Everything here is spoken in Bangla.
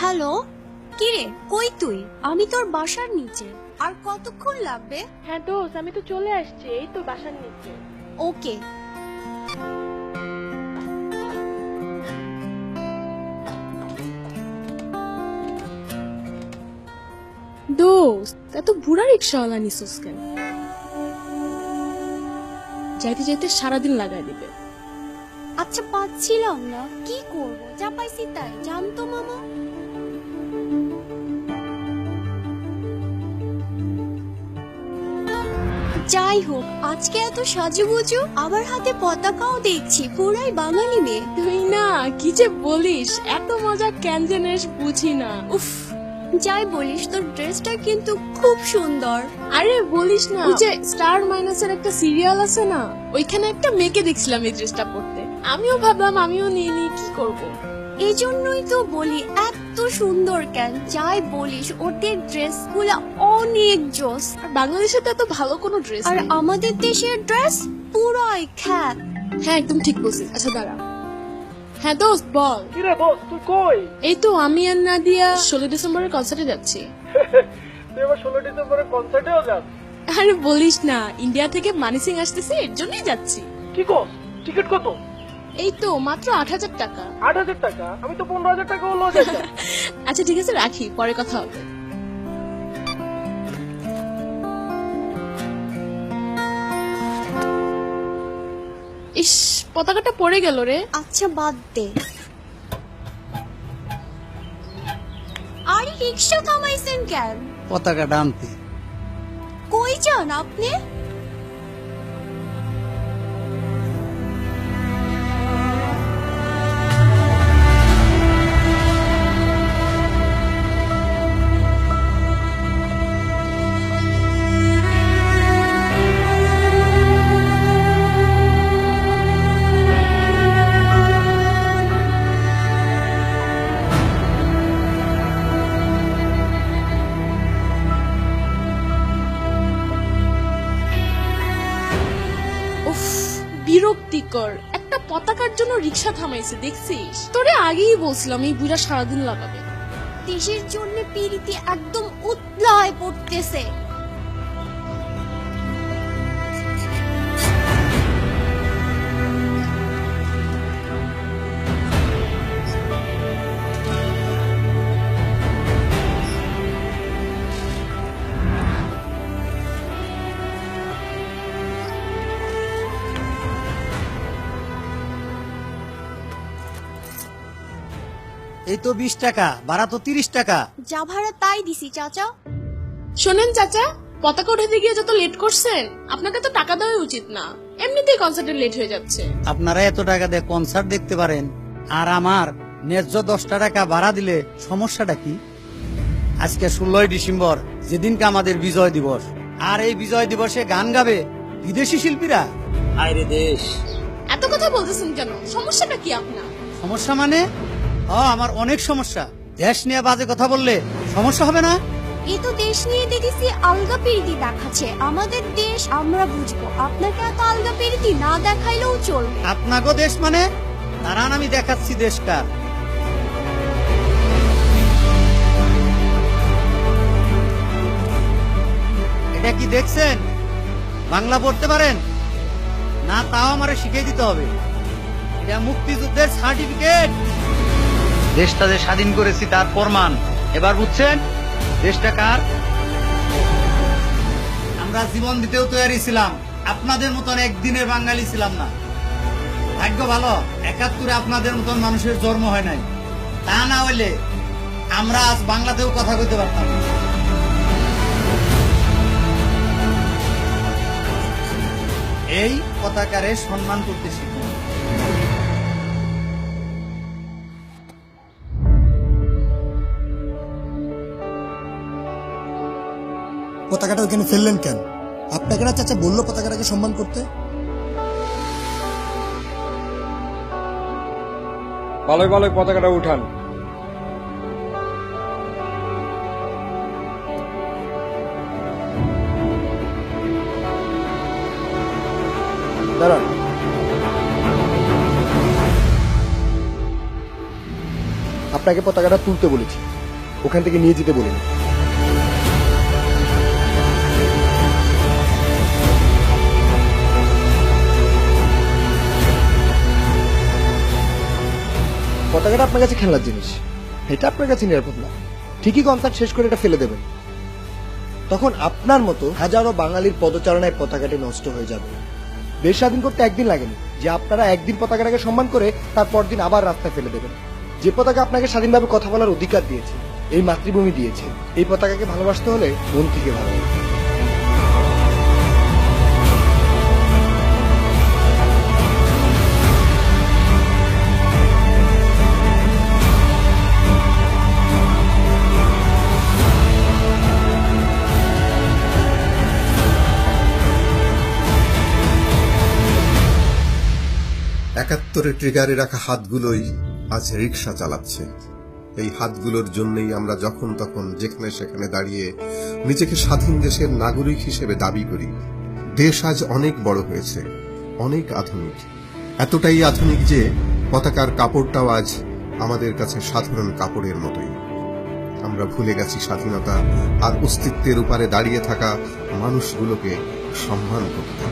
হ্যালো? কিরে কই তুই? আমি তোর বাসার নিচে। আর কতক্ষণ লাগবে? হ্যাঁ দোস্ত আমি তো চলে আসছি এই তো বাসার নিচে। ওকে। দোস্ত এত বুড়া রিক্সাওয়ালা নিছিস কেন? যাইতে যাইতে সারাদিন লাগাই দিবে। আচ্ছা পাচ্ছিলাম না। কি করব? যা পাইছি তাই। জানতো মামা? যাই হোক আজকে এত সাজুগুজু আবার হাতে পতাকাও দেখছি পুরাই বাঙালি মেয়ে। তুই না কি যে বলিস এত মজা কেন জানিস বুঝি না। উফ যাই বলিস তোর ড্রেসটা কিন্তু খুব সুন্দর। আরে বলিস না ওই যে স্টার মাইনাসের একটা সিরিয়াল আছে না ওইখানে একটা মেয়েকে দেখছিলাম এই ড্রেসটা পরতে। আমিও ভাবলাম আমিও নিয়ে নিই কি করব? এই জন্যই তো বলি এত সুন্দর কেন? যাই বলিস ওদের ড্রেস ড্রেসগুলো অনেক জোস। আর বাংলাদেশে তো এত ভালো কোনো ড্রেস আর আমাদের দেশের ড্রেস পুরাই খ্যাত। হ্যাঁ একদম ঠিক বলছিস। আচ্ছা দাঁড়া। হ্যাঁ দোস্ত বল। কিরে দোস্ত তুই কই? এই তো আমি আর নাদিয়া ষোলো ডিসেম্বরের কনসার্টে যাচ্ছি। তুই এবার ষোলো ডিসেম্বরে কনসার্টেও যাস? আরে বলিস না। ইন্ডিয়া থেকে মানি সিং আসতেছে এর জন্যই যাচ্ছি। কি কস? টিকিট কত? এই তো মাত্র আট হাজার টাকা। আট হাজার টাকা? আমি তো পনেরো হাজার টাকা হলো আচ্ছা ঠিক আছে রাখি পরে কথা হবে। ইস পতাকাটা পড়ে গেল রে। আচ্ছা বাদ দে। আরে রিক্সা থামাইছেন কেন? পতাকাটা আনতে। কই যান আপনি? বিরক্তিকর একটা পতাকার জন্য রিক্সা থামাইছে, দেখছিস? তোরে আগেই বলছিলাম, এই বুড়া সারাদিন লাগাবে দেশের জন্য পিরিতি একদম উৎলায় পড়তেছে। এই তো বিশ টাকা ভাড়া তো তিরিশ টাকা। যা ভাড়া তাই দিছি চাচা। শোনেন চাচা পতাকা উঠাতে গিয়ে যত লেট করছেন আপনাকে তো টাকা দেওয়া উচিত না। এমনিতেই কনসার্টে লেট হয়ে যাচ্ছে। আপনারা এত টাকা দিয়ে কনসার্ট দেখতে পারেন আর আমার ন্যায্য দশটা টাকা ভাড়া দিলে সমস্যাটা কি? আজকে ষোলোই ডিসেম্বর যেদিনকে আমাদের বিজয় দিবস। আর এই বিজয় দিবসে গান গাবে বিদেশি শিল্পীরা? আইরে দেশ। এত কথা বলতেছেন কেন? সমস্যাটা কি আপনার? সমস্যা মানে? আমার অনেক সমস্যা। দেশ নিয়ে বাজে কথা বললে সমস্যা হবে না? এ তো দেশ নিয়ে দেখেছি আলগা পিরিতি দেখাচ্ছে। আমাদের দেশ আমরা বুঝব। আপনাকে এত আলগা পিরিতি না দেখাইলেও চলবে। আপনাগো দেশ মানে? দাঁড়ান আমি দেখাচ্ছি দেশকার এটা কি দেখছেন? বাংলা পড়তে পারেন? না তাও আমারে শিখিয়ে দিতে হবে। এটা মুক্তিযুদ্ধের সার্টিফিকেট। দেশটা যে স্বাধীন করেছি তার প্রমাণ। এবার বুঝছেন, দেশটা কার? আমরা জীবন দিতেও তৈরি ছিলাম, আপনাদের মতন একদিনের বাঙালি ছিলাম না। ভাগ্য ভালো, একাত্তরে আপনাদের মতন মানুষের জন্ম হয় নাই। তা না হইলে আমরা আজ বাংলাতেও কথা কইতে পারতাম এই পতাকারে সম্মান করতে শিখুন। পতাকাটা ওখানে ফেললেন কেন? আপনাকে না চাচা বলল পতাকাটাকে সম্মান করতে? ভালোই ভালোই পতাকাটা উঠান। আপনাকে পতাকাটা তুলতে বলেছি। ওখান থেকে নিয়ে যেতে বলিনি। পতাকাটা আপনার কাছে খেলার জিনিস। এটা আপনার কাছে নিরাপদ না। ঠিকই কনসার্ট শেষ করে এটা ফেলে দেবেন। তখন আপনার মতো হাজারো বাঙালির পদচারণায় পতাকাটি নষ্ট হয়ে যাবে। দেশ স্বাধীন করতে একদিন লাগেনি। যে আপনারা একদিন পতাকাটাকে সম্মান করে তারপর দিন আবার রাস্তায় ফেলে দেবেন। যে পতাকা আপনাকে স্বাধীনভাবে কথা বলার অধিকার দিয়েছে, এই মাতৃভূমি দিয়েছে, এই পতাকাকে ভালোবাসতে হলে মন থেকে ভালো। একাত্তরে ট্রিগারে রাখা হাতগুলোই আজ রিক্সা চালাচ্ছে। এই হাতগুলোর জন্যই আমরা যখন তখন যেখানে সেখানে দাঁড়িয়ে নিজেকে স্বাধীন দেশের নাগরিক হিসেবে দাবি করি, দেশ আজ অনেক বড় হয়েছে, অনেক আধুনিক। এতটাই আধুনিক যে পতাকার কাপড়টাও আজ আমাদের কাছে সাধারণ কাপড়ের মতোই। আমরা ভুলে গেছি স্বাধীনতা আর অস্তিত্বের উপারে দাঁড়িয়ে থাকা মানুষগুলোকে সম্মান করতে।